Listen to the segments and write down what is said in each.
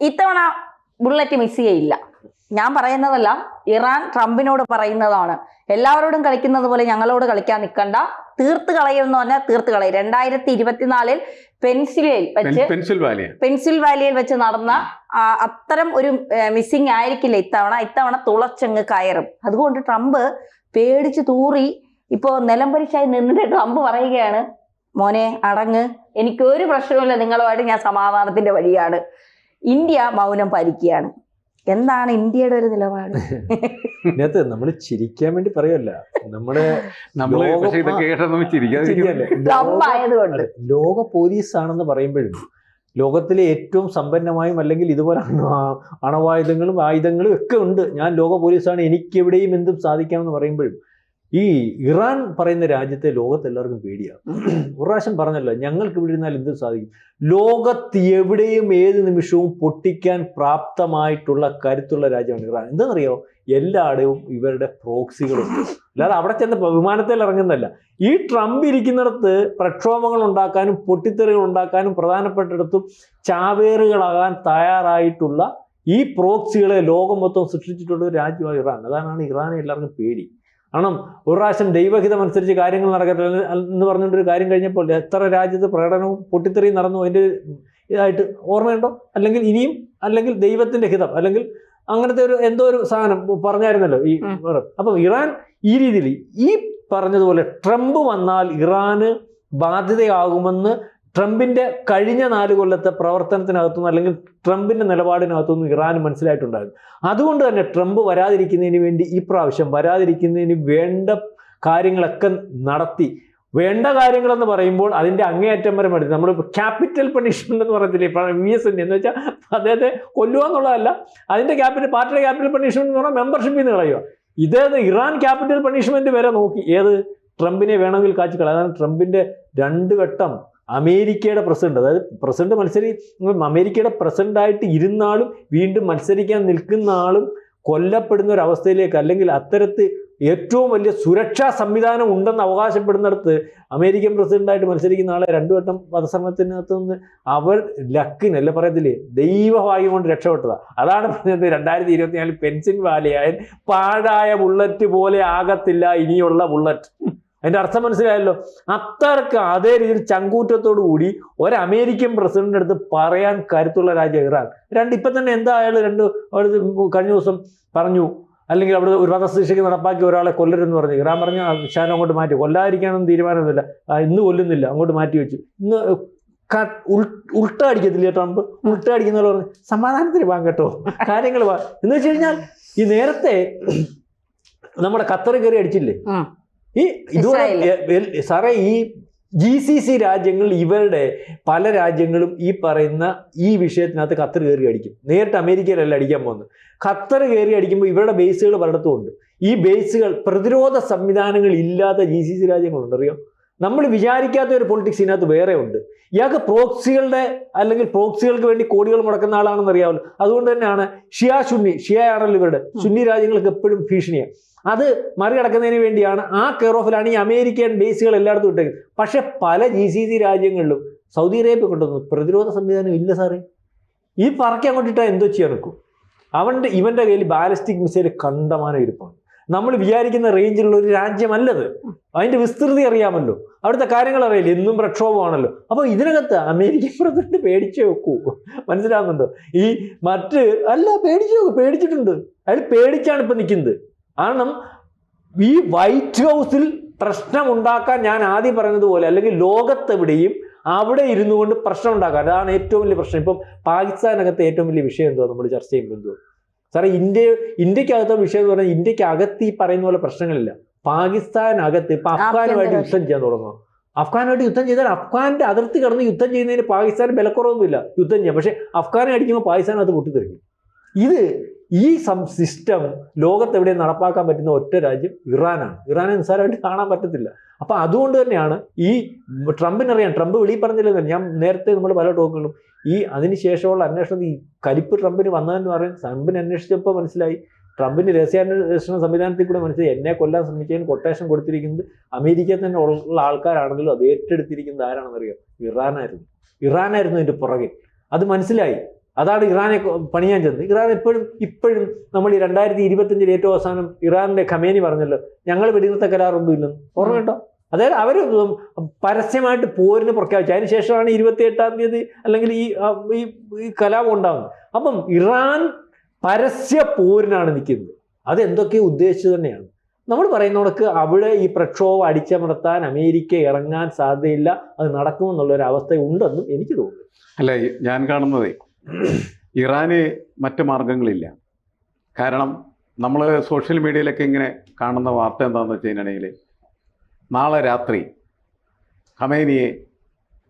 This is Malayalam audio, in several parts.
ഇത്തവണ ബുള്ളറ്റ് മിസ് ചെയ്യില്ല. ഞാൻ പറയുന്നതല്ല ഇറാൻ ട്രംപിനോട് പറയുന്നതാണ്. എല്ലാവരോടും കളിക്കുന്നത് പോലെ ഞങ്ങളോട് കളിക്കാൻ നിൽക്കണ്ട തീർത്ത് കളയുമെന്ന് പറഞ്ഞാൽ തീർത്ത് കളയും. രണ്ടായിരത്തി ഇരുപത്തിനാലിൽ പെൻസിലിൽ വെച്ച് പെൻസിൽ വാലിയ പെൻസിൽവാലിയയിൽ വെച്ച് നടന്ന അത്തരം ഒരു മിസ്സിങ് ആയിരിക്കില്ല ഇത്തവണ. ഇത്തവണ തുളച്ചങ്ങ് കയറും. അതുകൊണ്ട് ട്രംപ് പേടിച്ച് തൂറി ഇപ്പോ നിലംപരിശായി നിന്നിട്ട് ട്രംപ് പറയുകയാണ് മോനെ അടങ്ങ്. എനിക്ക് ഒരു പ്രശ്നവുമില്ല. നിങ്ങളുമായിട്ട് ഞാൻ സമാധാനത്തിന്റെ വഴിയാണ്. ഇന്ത്യ മൗനം പാലിക്കുകയാണ്. എന്താണ് ഇന്ത്യയുടെ ഒരു നിലപാട്? ഇതിനകത്ത് നമ്മൾ ചിരിക്കാൻ വേണ്ടി പറയല്ല നമ്മുടെ നമ്മൾ ലോകം- പോലീസ് ആണെന്ന് പറയുമ്പോഴും ലോകത്തിലെ ഏറ്റവും സമ്പന്നമായും അല്ലെങ്കിൽ ഇതുപോലെ അണു- അണവായുധങ്ങളും ആയുധങ്ങളും ഒക്കെ ഉണ്ട്. ഞാൻ ലോക പോലീസാണ് എനിക്കെവിടെയും എന്തും സാധിക്കാമെന്ന് പറയുമ്പോഴും ഈ ഇറാൻ പറയുന്ന രാജ്യത്തെ ലോകത്ത് എല്ലാവർക്കും പേടിയാണ്. ഒരു പ്രാവശ്യം പറഞ്ഞല്ലോ ഞങ്ങൾക്ക് ഇവിടെ ഇരുന്നാൽ എന്ത് സാധിക്കും? ലോകത്ത് എവിടെയും ഏത് നിമിഷവും പൊട്ടിക്കാൻ പ്രാപ്തമായിട്ടുള്ള കരുത്തുള്ള രാജ്യമാണ് ഇറാൻ. എന്താണെന്നറിയോ? എല്ലായിടവും ഇവരുടെ പ്രോക്സികളുണ്ട് അല്ലാതെ അവിടെ ചെന്ന് വിമാനത്തിൽ ഇറങ്ങുന്നല്ല ഈ ട്രംപ് ഇരിക്കുന്നിടത്ത് പ്രക്ഷോഭങ്ങൾ ഉണ്ടാക്കാനും പൊട്ടിത്തെറികൾ ഉണ്ടാക്കാനും പ്രധാനപ്പെട്ടിടത്തും ചാവേറുകളാകാൻ തയ്യാറായിട്ടുള്ള ഈ പ്രോക്സികളെ ലോകം മൊത്തം സൃഷ്ടിച്ചിട്ടുള്ള ഒരു രാജ്യമാണ് ഇറാൻ. അതാണ് ഇറാനെ എല്ലാവർക്കും പേടി. കാരണം ഒരു പ്രാവശ്യം ദൈവഹിതം അനുസരിച്ച് കാര്യങ്ങൾ നടക്കത്തില്ല എന്ന് പറഞ്ഞുകൊണ്ടൊരു കാര്യം കഴിഞ്ഞപ്പോൾ എത്ര രാജ്യത്ത് പ്രകടനവും പൊട്ടിത്തെറിയും നടന്നു അതിന്റെ ഇതായിട്ട് ഓർമ്മയുണ്ടോ? അല്ലെങ്കിൽ ഇനിയും? അല്ലെങ്കിൽ ദൈവത്തിന്റെ ഹിതം? അല്ലെങ്കിൽ അങ്ങനത്തെ ഒരു എന്തോ ഒരു സാധനം പറഞ്ഞായിരുന്നല്ലോ ഈ. അപ്പം ഇറാൻ ഈ രീതിയിൽ ഈ പറഞ്ഞതുപോലെ ട്രംപ് വന്നാൽ ഇറാന് ബാധ്യതയാകുമെന്ന് ട്രംപിന്റെ കഴിഞ്ഞ നാല് കൊല്ലത്തെ പ്രവർത്തനത്തിനകത്തുനിന്ന് അല്ലെങ്കിൽ ട്രംപിന്റെ നിലപാടിനകത്തുനിന്ന് ഇറാൻ മനസ്സിലായിട്ടുണ്ടായിരുന്നു അതുകൊണ്ട് തന്നെ ട്രംപ് വരാതിരിക്കുന്നതിന് വേണ്ടി ഈ പ്രാവശ്യം വരാതിരിക്കുന്നതിന് വേണ്ട കാര്യങ്ങളൊക്കെ നടത്തി. വേണ്ട കാര്യങ്ങളെന്ന് പറയുമ്പോൾ അതിന്റെ അങ്ങേയറ്റം വരെ മതി നമ്മൾ ക്യാപിറ്റൽ പണിഷ്മെന്റ് എന്ന് പറയത്തില്ലേ? വി എസ് എന്ന് വെച്ചാൽ അദ്ദേഹത്തെ കൊല്ലുക എന്നുള്ളതല്ല. അതിന്റെ ക്യാപിറ്റൽ പാർട്ടിയുടെ ക്യാപിറ്റൽ പണിഷ്മെന്റ് എന്ന് പറഞ്ഞാൽ മെമ്പർഷിപ്പിൽ നിന്ന് കളയുക. ഇതേത് ഇറാൻ ക്യാപിറ്റൽ പണിഷ്മെന്റ് വരെ നോക്കി. ഏത്? ട്രംപിനെ വേണമെങ്കിൽ കാച്ചിക്കള അതാണ് ട്രംപിന്റെ രണ്ട് വട്ടം അമേരിക്കയുടെ പ്രസിഡന്റ് അതായത് പ്രസിഡന്റ് മത്സരി അമേരിക്കയുടെ പ്രസിഡന്റ് ആയിട്ട് ഇരുന്നാളും വീണ്ടും മത്സരിക്കാൻ നിൽക്കുന്ന ആളും കൊല്ലപ്പെടുന്ന ഒരു അവസ്ഥയിലേക്ക് അല്ലെങ്കിൽ അത്തരത്തിൽ ഏറ്റവും വലിയ സുരക്ഷാ സംവിധാനം ഉണ്ടെന്ന് അവകാശപ്പെടുന്നിടത്ത് അമേരിക്കൻ പ്രസിഡന്റായിട്ട് മത്സരിക്കുന്ന ആളെ രണ്ടു വട്ടം വധശ്രമത്തിനകത്ത് നിന്ന് അവർ ലക്കിന് പറയത്തില്ലേ ദൈവഭാഗ്യം കൊണ്ട് രക്ഷപ്പെട്ടതാ. അതാണ് പറഞ്ഞത് രണ്ടായിരത്തി ഇരുപത്തിനാലിൽ പെൻസിൻ വാലിയായ പാഴായ ബുള്ളറ്റ് പോലെ ആകത്തില്ല ഇനിയുള്ള ബുള്ളറ്റ്. അതിന്റെ അർത്ഥം മനസ്സിലായല്ലോ? അത്രയ്ക്ക് അതേ രീതിയിൽ ചങ്കൂറ്റത്തോടു കൂടി ഒരു അമേരിക്കൻ പ്രസിഡന്റിന്റെ അടുത്ത് പറയാൻ കരുത്തുള്ള രാജ്യം ഇറാൻ. രണ്ട് ഇപ്പൊ തന്നെ എന്താ രണ്ട് അവിടുത്തെ കഴിഞ്ഞ ദിവസം പറഞ്ഞു അല്ലെങ്കിൽ അവിടെ ഒരു വധശിക്ഷയ്ക്ക് നടപ്പാക്കി ഒരാളെ കൊല്ലരുതെന്ന് പറഞ്ഞു. ഇറാൻ പറഞ്ഞു "ആ, ഷാൻ അങ്ങോട്ട് മാറ്റി. കൊല്ലാതിരിക്കാനൊന്നും തീരുമാനമൊന്നുമില്ല. ഇന്ന് കൊല്ലുന്നില്ല അങ്ങോട്ട് മാറ്റി വെച്ചു. ഇന്ന് ഉൾട്ട അടിക്കത്തില്ല ട്രംപ്? ഉൾട്ട അടിക്കുന്ന പറഞ്ഞു. സമാധാനത്തിന് വാങ്ങ കേട്ടോ. കാര്യങ്ങൾ എന്ന് വെച്ച് കഴിഞ്ഞാൽ ഈ നേരത്തെ നമ്മുടെ ഖത്തർ കയറി അടിച്ചില്ലേ. ഈ എ- സാറേ ഈ ജി സി സി രാജ്യങ്ങൾ ഇവരുടെ പല രാജ്യങ്ങളും ഈ പറയുന്ന ഈ വിഷയത്തിനകത്ത് ഖത്തർ കയറി അടിക്കും. നേരിട്ട് അമേരിക്കയിലല്ല അടിക്കാൻ പോകുന്നത്. ഖത്തർ കയറി അടിക്കുമ്പോൾ ഇവരുടെ ബേസുകൾ പലയിടത്തും ഉണ്ട്. ഈ ബേസുകൾ പ്രതിരോധ സംവിധാനങ്ങൾ ഇല്ലാത്ത ജി സി സി രാജ്യങ്ങളുണ്ട്. അറിയോ? നമ്മൾ വിചാരിക്കാത്ത ഒരു പൊളിറ്റിക്സ് ഇതിനകത്ത് വേറെ ഉണ്ട്. ഇയാൾക്ക് പ്രോക്സികളുടെ അല്ലെങ്കിൽ പ്രോക്സികൾക്ക് വേണ്ടി കോടികൾ മുടക്കുന്ന ആളാണെന്ന് അറിയാമല്ലോ. അതുകൊണ്ട് തന്നെയാണ് ഷിയാ സുന്നി ഷിയ ആണല്ലോ ഇവരുടെ സുന്നി രാജ്യങ്ങൾക്ക് എപ്പോഴും ഭീഷണിയാണ് അത് മറികടക്കുന്നതിന് വേണ്ടിയാണ് ആ കെയർ ഓഫിലാണ് ഈ അമേരിക്കൻ ബേസുകൾ എല്ലായിടത്തും ഇട്ടേക്കുന്നത്. പക്ഷെ പല ജി സി സി രാജ്യങ്ങളിലും സൗദി അറേബ്യ കൊണ്ടുവന്നു പ്രതിരോധ സംവിധാനം ഇല്ല സാറേ. ഈ പറക്കി അങ്ങോട്ട് ഇട്ടാൽ എന്തോ ചെയ്യാൻ നിൽക്കും. അവന്റെ ഇവന്റെ കയ്യിൽ ബാലിസ്റ്റിക് മിസൈൽ കണ്ടമാനം ഇരിപ്പാണ്. നമ്മൾ വിചാരിക്കുന്ന റേഞ്ചിലുള്ള ഒരു രാജ്യമല്ലത്. അതിന്റെ വിസ്തൃതി അറിയാമല്ലോ. അവിടുത്തെ കാര്യങ്ങൾ അറിയില്ല. എന്നും പ്രക്ഷോഭമാണല്ലോ. അപ്പോൾ ഇതിനകത്ത് അമേരിക്കൻ പ്രസിഡന്റ് പേടിച്ചു വെക്കൂ. മനസ്സിലാകുന്നുണ്ടോ ഈ മറ്റ് അല്ല പേടിച്ചു വെക്കൂ. പേടിച്ചിട്ടുണ്ട്. അയാൾ പേടിച്ചാണ് ഇപ്പൊ നിൽക്കുന്നത്. കാരണം ഈ വൈറ്റ് ഹൗസിൽ പ്രശ്നം ഉണ്ടാക്കാൻ ഞാൻ ആദ്യം പറഞ്ഞതുപോലെ അല്ലെങ്കിൽ ലോകത്തെവിടെയും അവിടെ ഇരുന്നു കൊണ്ട് പ്രശ്നം ഉണ്ടാക്കാൻ അതാണ് ഏറ്റവും വലിയ പ്രശ്നം. ഇപ്പം പാകിസ്ഥാനകത്ത് ഏറ്റവും വലിയ വിഷയം എന്തോ നമ്മൾ ചർച്ച ചെയ്യുമ്പോൾ എന്തോ സാറേ ഇന്ത്യ ഇന്ത്യക്കകത്തെ വിഷയം എന്ന് പറഞ്ഞാൽ ഇന്ത്യയ്ക്ക് അകത്ത് ഈ പറയുന്ന പോലെ പ്രശ്നങ്ങളില്ല. പാകിസ്ഥാനകത്ത് ഇപ്പൊ അഫ്ഗാനുമായിട്ട് യുദ്ധം ചെയ്യാൻ തുടങ്ങും അഫ്ഗാനുമായിട്ട് യുദ്ധം ചെയ്താൽ അഫ്ഗാന്റെ അതിർത്തി കടന്ന് യുദ്ധം ചെയ്യുന്നതിന് പാകിസ്ഥാൻ ബലക്കുറവൊന്നുമില്ല. യുദ്ധം ചെയ്യാം. പക്ഷെ അഫ്ഗാനെ അടിക്കുമ്പോൾ പാകിസ്ഥാൻ അത് പൊട്ടിത്തെറിക്കും. ഇത് ഈ സം സിസ്റ്റം ലോകത്തെവിടെ നടപ്പാക്കാൻ പറ്റുന്ന ഒറ്റ രാജ്യം ഇറാനാണ്. ഇറാനെ നിസ്സാരമായിട്ട് കാണാൻ പറ്റത്തില്ല. അപ്പൊ അതുകൊണ്ട് തന്നെയാണ് ഈ ട്രംപിനറിയാം. ട്രംപ് വെളിയിൽ പറഞ്ഞില്ലെന്ന് ഞാൻ നേരത്തെ നമ്മൾ പല ടോക്കുകളും ഈ അതിനുശേഷമുള്ള അന്വേഷണം ഈ കലിപ്പ് ട്രംപിന് വന്നതെന്ന് പറയും ട്രംപിന് അന്വേഷിച്ചപ്പോൾ മനസ്സിലായി. ട്രംപിന് രഹസ്യാന്വേഷണ സംവിധാനത്തിൽ കൂടെ മനസ്സിലായി. എന്നെ കൊല്ലാൻ ശ്രമിച്ചതിന് കൊട്ടേഷൻ കൊടുത്തിരിക്കുന്നത് അമേരിക്കയിൽ തന്നെ ഉള്ള ആൾക്കാരാണെങ്കിലും അത് ഏറ്റെടുത്തിരിക്കുന്നത് ആരാണെന്നറിയാം? ഇറാനായിരുന്നു. ഇറാനായിരുന്നു ഇതിന്റെ പുറകെ. അത് മനസ്സിലായി. അതാണ് ഇറാനെ പണിയാൻ ചെന്നത്. ഇറാൻ എപ്പോഴും ഇപ്പോഴും നമ്മൾ ഈ രണ്ടായിരത്തി ഇരുപത്തഞ്ചിൽ ഏറ്റവും അവസാനം ഇറാനിലെ ഖമേനി പറഞ്ഞല്ലോ ഞങ്ങൾ വെടിനിർത്ത കരാറൊന്നും ഇല്ലെന്ന് ഓർമ്മ കേട്ടോ അതായത് അവർ പരസ്യമായിട്ട് പോരിന് പ്രഖ്യാപിച്ചു. അതിന് ശേഷമാണ് ഇരുപത്തി എട്ടാം തീയതി അല്ലെങ്കിൽ ഈ ഈ കലാപം ഉണ്ടാകുന്നത് അപ്പം ഇറാൻ പരസ്യ പോരിനാണ് നിൽക്കുന്നത്. അത് എന്തൊക്കെയോ ഉദ്ദേശിച്ചു തന്നെയാണ്. നമ്മൾ പറയുന്നവർക്ക് അവിടെ ഈ പ്രക്ഷോഭം അടിച്ചമർത്താൻ അമേരിക്ക ഇറങ്ങാൻ സാധ്യതയില്ല അത് നടക്കുമെന്നുള്ളൊരു അവസ്ഥ ഉണ്ടെന്നും എനിക്ക് തോന്നുന്നു. അല്ല ഞാൻ കാണുന്നതേ ഇറാന് മറ്റ് മാർഗങ്ങളില്ല കാരണം നമ്മൾ സോഷ്യൽ മീഡിയയിലൊക്കെ ഇങ്ങനെ കാണുന്ന വാർത്ത എന്താണെന്ന് വെച്ച് കഴിഞ്ഞിട്ടുണ്ടെങ്കിൽ നാളെ രാത്രി ഖമേനിയെ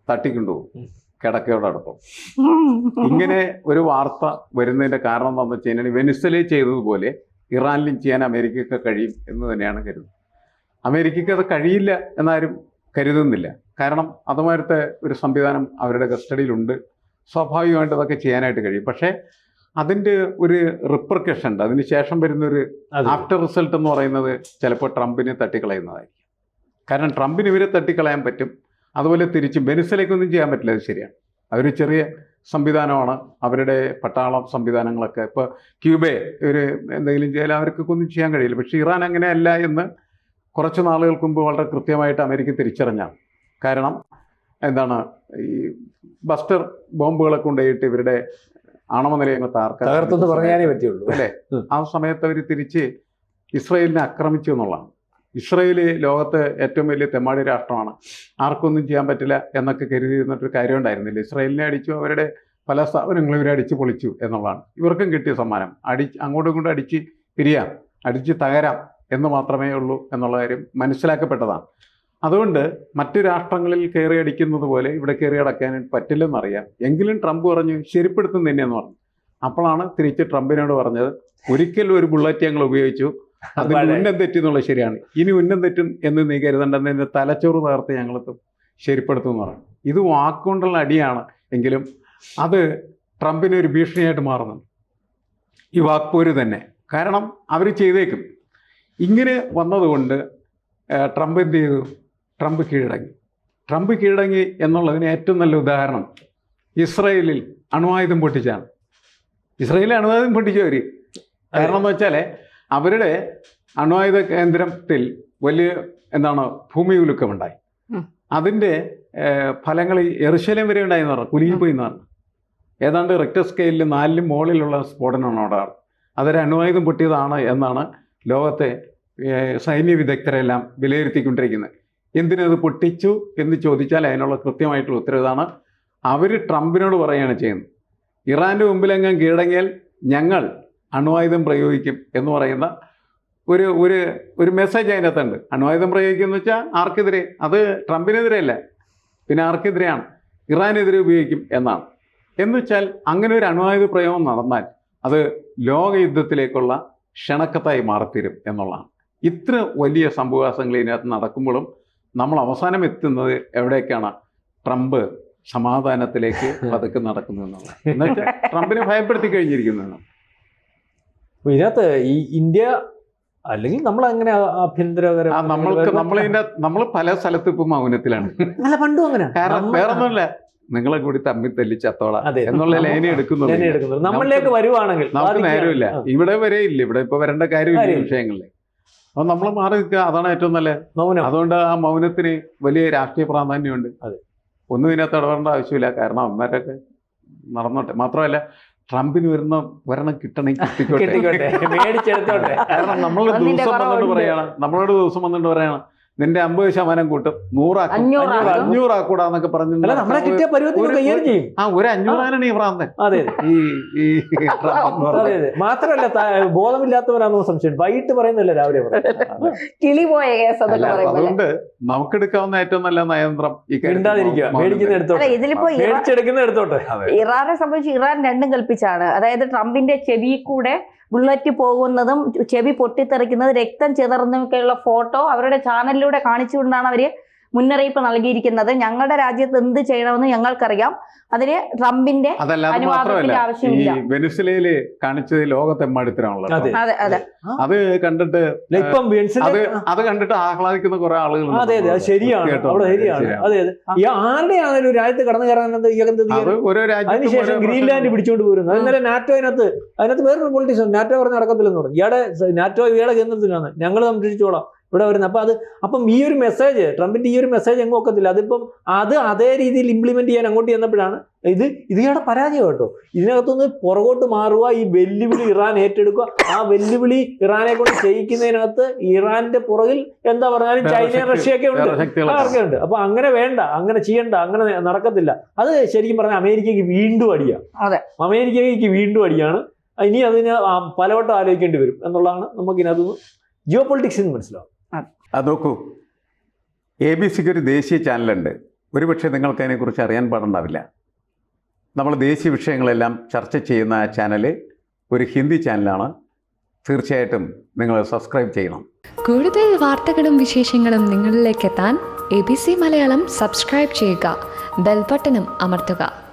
തട്ടിക്കൊണ്ടുപോകും കിടക്കയോടടുപ്പം. ഇങ്ങനെ ഒരു വാർത്ത വരുന്നതിന്റെ കാരണം എന്താണെന്ന് വെച്ച് കഴിഞ്ഞാൽ വെനിസലേ ചെയ്തതുപോലെ ഇറാനിലും ചെയ്യാൻ അമേരിക്കയ്ക്ക് കഴിയും എന്ന് തന്നെയാണ് കരുതുന്നത്. അമേരിക്കയ്ക്ക് അത് കഴിയില്ല എന്നാരും കരുതുന്നില്ല. കാരണം അതുമാരത്തെ ഒരു സംവിധാനം അവരുടെ കസ്റ്റഡിയിലുണ്ട്. സ്വാഭാവികമായിട്ട് അതൊക്കെ ചെയ്യാനായിട്ട് കഴിയും. പക്ഷേ അതിന്റെ ഒരു റിപ്രക്കഷൻ ഉണ്ട്. അതിന് ശേഷം വരുന്നൊരു ആഫ്റ്റർ റിസൾട്ട് എന്ന് പറയുന്നത് ചിലപ്പോൾ ട്രംപിനെ തട്ടിക്കളയുന്നതായിരിക്കും. കാരണം ട്രംപിന് ഇവരെ തട്ടിക്കളയാൻ പറ്റും. അതുപോലെ തിരിച്ച് വെനിസലേക്കൊന്നും ചെയ്യാൻ പറ്റില്ല. അത് ശരിയാണ്. അവർ ചെറിയ സംവിധാനമാണ്. അവരുടെ പട്ടാളം സംവിധാനങ്ങളൊക്കെ. ഇപ്പോൾ ക്യൂബെ ഒരു എന്തെങ്കിലും ചെയ്യാൻ അവർക്കൊക്കെ ഒന്നും ചെയ്യാൻ കഴിയില്ല. പക്ഷേ ഇറാൻ അങ്ങനെയല്ല എന്ന് കുറച്ച് നാളുകൾക്ക് മുമ്പ് വളരെ കൃത്യമായിട്ട് അമേരിക്ക തിരിച്ചറിഞ്ഞാണ്. കാരണം എന്താണ് ഈ ബസ്റ്റർ ബോംബുകളെ കൊണ്ടുപോയിട്ട് ഇവരുടെ ആണവ നിലയങ്ങൾ തകർത്തെന്ന് പറയാനേ പറ്റുള്ളൂ. അല്ലേ? ആ സമയത്ത് അവർ തിരിച്ച് ഇസ്രയേലിനെ ആക്രമിച്ചു എന്നുള്ളതാണ്. ഇസ്രയേൽ ലോകത്ത് ഏറ്റവും വലിയ തെമ്മാടി രാഷ്ട്രമാണ്. ആർക്കൊന്നും ചെയ്യാൻ പറ്റില്ല എന്നൊക്കെ കരുതിയിരുന്നിട്ടൊരു കാര്യം ഉണ്ടായിരുന്നില്ല. ഇസ്രയേലിനെ അടിച്ചു അവരുടെ പല സ്ഥാപനങ്ങളും ഇവരെ അടിച്ചു പൊളിച്ചു എന്നുള്ളതാണ്. ഇവർക്കും കിട്ടിയ സമ്മാനം. അടി അങ്ങോട്ടും ഇങ്ങോട്ടും അടിച്ച് പിരിയാം അടിച്ച് തകരാം എന്ന് മാത്രമേ ഉള്ളൂ എന്നുള്ള കാര്യം മനസ്സിലാക്കപ്പെട്ടതാണ്. അതുകൊണ്ട് മറ്റു രാഷ്ട്രങ്ങളിൽ കയറി അടിക്കുന്നത് പോലെ ഇവിടെ കയറി അടക്കാനായിട്ട് പറ്റില്ലെന്നറിയാം. എങ്കിലും ട്രംപ് പറഞ്ഞു ശരിപ്പെടുത്തും തന്നെയെന്ന് പറഞ്ഞു. അപ്പോഴാണ് തിരിച്ച് ട്രംപിനോട് പറഞ്ഞത് ഒരിക്കലും ഒരു ബുള്ളറ്റ് ഞങ്ങൾ ഉപയോഗിച്ചു. അതിന് ഉന്നം തെറ്റി എന്നുള്ളത് ശരിയാണ്. ഇനി ഉന്നം തെറ്റും എന്ന് നീ കരുതണ്ടെന്ന് തലച്ചോറ് തകർത്ത് ഞങ്ങൾ ശരിപ്പെടുത്തും എന്ന് പറഞ്ഞു. ഇത് വാക്കുകൊണ്ടുള്ള അടിയാണ് എങ്കിലും അത് ട്രംപിന് ഒരു ഭീഷണിയായിട്ട് മാറുന്നു ഈ വാക്പോര് തന്നെ. കാരണം അവർ ചെയ്തേക്കും. ഇങ്ങനെ വന്നതുകൊണ്ട് ട്രംപ് എന്ത് ചെയ്തു? ട്രംപ് കീഴടങ്ങി. ട്രംപ് കീഴടങ്ങി എന്നുള്ളതിന് ഏറ്റവും നല്ല ഉദാഹരണം ഇസ്രയേലിൽ അണുവായുധം പൊട്ടിച്ചാണ്. ഇസ്രയേലിൽ അണുവായുധം പൊട്ടിച്ചവർ കാരണം എന്ന് വെച്ചാൽ അവരുടെ അണുവായുധ കേന്ദ്രത്തിൽ വലിയ എന്താണ് ഭൂമി ഉലുക്കമുണ്ടായി. അതിന്റെ ഫലങ്ങൾ എറുശലം വരെ ഉണ്ടായെന്ന് പറഞ്ഞു. കുലുങ്ങിപ്പോയി എന്ന് പറഞ്ഞു. ഏതാണ്ട് റിക്ടർ സ്കെയിലിൽ നാലിലും മുകളിലുള്ള സ്ഫോടനമാണ് അവിടെ. അതൊരു അണുവായുധം പൊട്ടിയതാണ് എന്നാണ് ലോകത്തെ സൈന്യ വിദഗ്ധരെല്ലാം വിലയിരുത്തിക്കൊണ്ടിരിക്കുന്നത്. എന്തിനത് പൊട്ടിച്ചു എന്ന് ചോദിച്ചാൽ അതിനുള്ള കൃത്യമായിട്ടുള്ള ഉത്തരവ് ഇതാണ് അവർ ട്രംപിനോട് പറയുകയാണ് ചെയ്യുന്നത്. ഇറാന്റെ മുമ്പിലെങ്ങും കീഴടങ്ങിയാൽ ഞങ്ങൾ അണുവായുധം പ്രയോഗിക്കും എന്ന് പറയുന്ന ഒരു ഒരു ഒരു മെസ്സേജ് അതിനകത്തുണ്ട് അണുവായുധം പ്രയോഗിക്കും എന്ന് വെച്ചാൽ ആർക്കെതിരെ? അത് ട്രംപിനെതിരെയല്ല. പിന്നെ ആർക്കെതിരെയാണ്? ഇറാനെതിരെ ഉപയോഗിക്കും എന്നാണ്. എന്ന് വെച്ചാൽ അങ്ങനെ ഒരു അണുവായുധ പ്രയോഗം നടന്നാൽ അത് ലോകയുദ്ധത്തിലേക്കുള്ള ക്ഷണക്കത്തായി മാറിത്തീരും എന്നുള്ളതാണ്. ഇത്ര വലിയ സംഭവവാസങ്ങൾ ഇതിനകത്ത് നടക്കുമ്പോഴും നമ്മൾ അവസാനം എത്തുന്നത് എവിടേക്കാണ്? ട്രംപ് സമാധാനത്തിലേക്ക് പതുക്കെ നടക്കുന്നു എന്നുള്ളത്. എന്നുവെച്ചാൽ ട്രംപിനെ ഭയപ്പെടുത്തി കഴിഞ്ഞിരിക്കുന്നു. ഇതിനകത്ത് ഈ ഇന്ത്യ അല്ലെങ്കിൽ നമ്മൾ അങ്ങനെ ആഭ്യന്തര നമ്മൾക്ക് നമ്മളിതിന്റെ നമ്മൾ പല സ്ഥലത്ത് ഇപ്പൊ മൗനത്തിലാണ്. അല്ല പണ്ടും അങ്ങനെ. കാരണം വേറൊന്നുമില്ല. നിങ്ങളെ കൂടി തമ്മി തല്ലി ചത്തോളാം അതെ. എന്നുള്ള ലൈന എടുക്കുന്നു എടുക്കുന്നത്. നമ്മളിലേക്ക് വരുവാണെങ്കിൽ നമുക്ക്. നേരമില്ല. ഇവിടെ വരെ ഇല്ല. ഇവിടെ ഇപ്പൊ വരേണ്ട കാര്യമില്ല. വിഷയങ്ങളിൽ അപ്പൊ നമ്മൾ മാറി നിൽക്കുക. അതാണ് ഏറ്റവും നല്ലത്. മൗനം. അതുകൊണ്ട് ആ മൗനത്തിന് വലിയ രാഷ്ട്രീയ പ്രാധാന്യമുണ്ട്. അതെ. ഒന്നും ഇതിനകത്ത് ഇടപെടേണ്ട ആവശ്യമില്ല. കാരണം അമ്മമാരൊക്കെ നടന്നോട്ടെ. മാത്രമല്ല ട്രംപിന് വരുന്ന വരണം കിട്ടണമെങ്കിൽ കിട്ടിക്കോട്ടെ. കെട്ടിക്കോട്ടെ. മേടിച്ചെടുത്തോട്ടെ. കാരണം നമ്മളോട് ദിവസം വന്നിട്ട് പറയണം. നമ്മളോട് ദിവസം വന്നിട്ട് പറയണം. നിന്റെ അമ്പത് ശതമാനം കൂട്ടും. നൂറാക്കും. അഞ്ഞൂറാക്കും. അഞ്ഞൂറാക്കൂടാന്നൊക്കെ പറഞ്ഞു അല്ല നമ്മളെ കിട്ടിയ പരുവത്തിന് ഒരു- ആ ഒരു അഞ്ഞൂറാനാണ് ഈ ഭ്രാന്തൻ അതെ ഈ ഈ മാത്രമല്ല ബോധമില്ലാത്തവരാണെന്ന് സംശയം. വൈകിട്ട് പറയുന്നില്ല രാവിലെ കിളി പോയ കേസ് അതുകൊണ്ട് നമുക്കെടുക്കാവുന്ന ഏറ്റവും നല്ല നയന്ത്രം ഇതിലിപ്പോ. ഇറാനെ സംബന്ധിച്ച് ഇറാൻ രണ്ടും കൽപ്പിച്ചാണ്. അതായത് ട്രംപിന്റെ ചെവി കൂടെ ബുള്ളറ്റ് പോകുന്നതും ചെവി പൊട്ടിത്തെറിക്കുന്നതും രക്തം ചിതറുന്നതൊക്കെയുള്ള ഫോട്ടോ അവരുടെ ചാനലിലൂടെ കാണിച്ചുകൊണ്ടാണ് അവർ മുന്നറിയിപ്പ് നൽകിയിരിക്കുന്നത് ഞങ്ങളുടെ രാജ്യത്ത് എന്ത് ചെയ്യണമെന്ന് ഞങ്ങൾക്കറിയാം. അതിന് ട്രംപിന്റെ അനുവാദത്തിന്റെ ഈ ആവശ്യമില്ല. വെനിസ്വലയിൽ കാണിച്ചത് ലോകത്തെമ്മാടിത്തരമാണല്ലോ അതെ. അതെ അതെ. അത് കണ്ടിട്ട് ഇപ്പം അത് കണ്ടിട്ട് ആഹ്ലാദിക്കുന്ന കുറെ ആളുകൾ അതെ അതെ. അത് ശരിയാണ്. അവിടെ ശരിയാണ്. അതെ അതെ. ഈ ആരുടെയാണേലും രാജ്യത്ത് കടന്നു കയറാൻ അതിനുശേഷം ഗ്രീൻലാൻഡ് പിടിച്ചുകൊണ്ട് പോരുന്നു. അന്നേരം ഇന്നലെ നാറ്റോ അതിനകത്ത് അതിനകത്ത് വേറൊരു പൊളിറ്റീഷ്യൻ നാറ്റോ പറഞ്ഞ് നടക്കത്തില്ലെന്ന് പറഞ്ഞു. ഇയാടെ നാറ്റോ ഇയാളെ കേന്ദ്രത്തിലാണ്. ഞങ്ങൾ സംരക്ഷിച്ചോളാം. ഇവിടെ വരുന്നത്. അപ്പോൾ അത് അപ്പം ഈ ഒരു മെസ്സേജ് ട്രംപിന്റെ ഈ ഒരു മെസ്സേജ് എങ്ങും ഒക്കത്തില്ല. അതിപ്പം അത് അതേ രീതിയിൽ ഇംപ്ലിമെന്റ് ചെയ്യാൻ അങ്ങോട്ട് ചെന്നപ്പോഴാണ് ഇത് ഇത് ഇയാളുടെ പരാജയം കേട്ടോ. ഇതിനകത്തുനിന്ന് പുറകോട്ട് മാറുക ഈ വെല്ലുവിളി ഇറാൻ ഏറ്റെടുക്കുക. ആ വെല്ലുവിളി ഇറാനെ കൊണ്ട് ചെയ്യിക്കുന്നതിനകത്ത് ഇറാന്റെ പുറകിൽ എന്താ പറഞ്ഞാലും ചൈന റഷ്യയൊക്കെ ഉണ്ട്. അതൊക്കെ ഉണ്ട്. അപ്പൊ അങ്ങനെ വേണ്ട അങ്ങനെ ചെയ്യണ്ട അങ്ങനെ നടക്കത്തില്ല. അത് ശരിക്കും പറഞ്ഞാൽ അമേരിക്കയ്ക്ക് വീണ്ടും അടിയാണ് അതെ. അമേരിക്കയ്ക്ക് വീണ്ടും അടിയാണ്. ഇനി അതിന് പലവട്ടം ആലോചിക്കേണ്ടി വരും എന്നുള്ളതാണ് നമുക്കിനകത്ത് ജിയോ പൊളിറ്റിക്സ് നിന്ന് മനസ്സിലാവും. അത് നോക്കൂ. എ ബി സിക്ക് ഒരു ദേശീയ ചാനലുണ്ട്. ഒരുപക്ഷെ നിങ്ങൾക്ക് അതിനെക്കുറിച്ച് അറിയാൻ പാടുണ്ടാവില്ല. നമ്മൾ ദേശീയ വിഷയങ്ങളെല്ലാം ചർച്ച ചെയ്യുന്ന ആ ചാനൽ ഒരു ഹിന്ദി ചാനലാണ്. തീർച്ചയായിട്ടും നിങ്ങൾ സബ്സ്ക്രൈബ് ചെയ്യണം. കൂടുതൽ വാർത്തകളും വിശേഷങ്ങളും നിങ്ങളിലേക്ക് എത്താൻ A B C Malayalam subscribe ചെയ്യുക. ബെൽബട്ടനും അമർത്തുക.